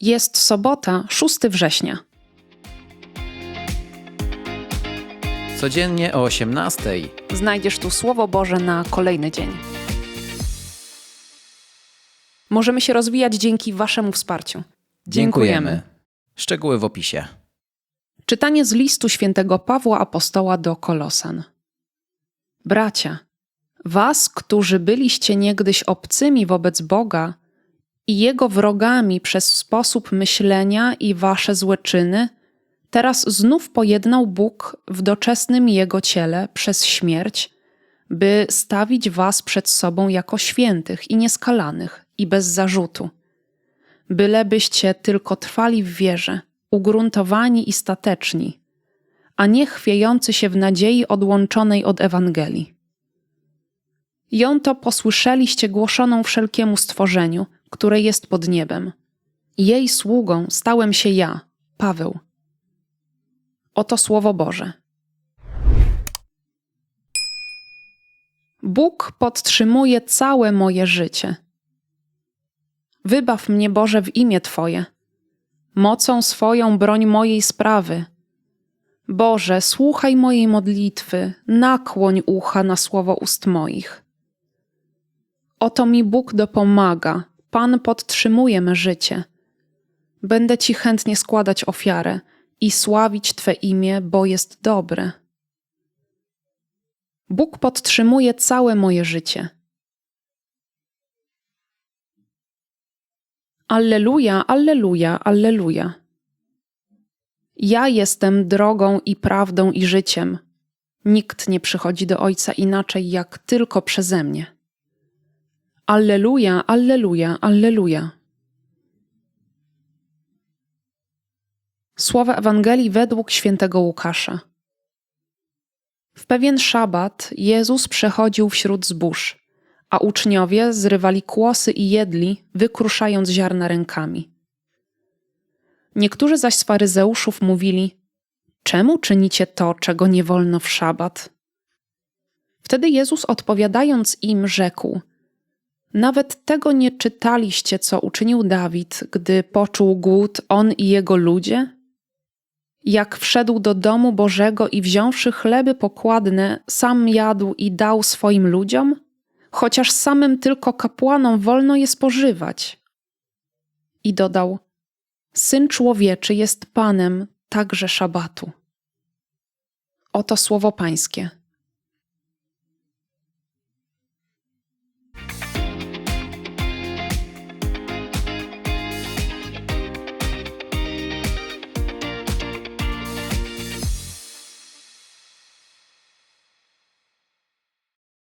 Jest sobota, 6 września. Codziennie o 18:00. Znajdziesz tu Słowo Boże na kolejny dzień. Możemy się rozwijać dzięki Waszemu wsparciu. Szczegóły w opisie. Czytanie z listu świętego Pawła Apostoła do Kolosan. Bracia, was, którzy byliście niegdyś obcymi wobec Boga i Jego wrogami przez sposób myślenia i wasze złe czyny, teraz znów pojednał Bóg w doczesnym Jego ciele przez śmierć, by stawić was przed sobą jako świętych i nieskalanych i bez zarzutu, bylebyście tylko trwali w wierze, ugruntowani i stateczni, a nie chwiejący się w nadziei odłączonej od Ewangelii. Ją to posłyszeliście głoszoną wszelkiemu stworzeniu, które jest pod niebem. Jej sługą stałem się ja, Paweł. Oto Słowo Boże. Bóg podtrzymuje całe moje życie. Wybaw mnie, Boże, w imię Twoje. Mocą swoją broń mojej sprawy. Boże, słuchaj mojej modlitwy, nakłoń ucha na słowo ust moich. Oto mi Bóg dopomaga, Pan podtrzymuje me życie. Będę Ci chętnie składać ofiarę i sławić Twe imię, bo jest dobre. Bóg podtrzymuje całe moje życie. Alleluja, alleluja, alleluja. Ja jestem drogą i prawdą i życiem. Nikt nie przychodzi do Ojca inaczej jak tylko przeze mnie. Alleluja, alleluja, alleluja. Słowa Ewangelii według świętego Łukasza. W pewien szabat Jezus przechodził wśród zbóż, a uczniowie zrywali kłosy i jedli, wykruszając ziarna rękami. Niektórzy zaś z faryzeuszów mówili: Czemu czynicie to, czego nie wolno w szabat? Wtedy Jezus odpowiadając im, rzekł: Nawet tego nie czytaliście, co uczynił Dawid, gdy poczuł głód on i jego ludzie? Jak wszedł do domu Bożego i wziąwszy chleby pokładne, sam jadł i dał swoim ludziom? chociaż samym tylko kapłanom wolno je spożywać. I dodał: Syn człowieczy jest panem także szabatu. Oto słowo Pańskie.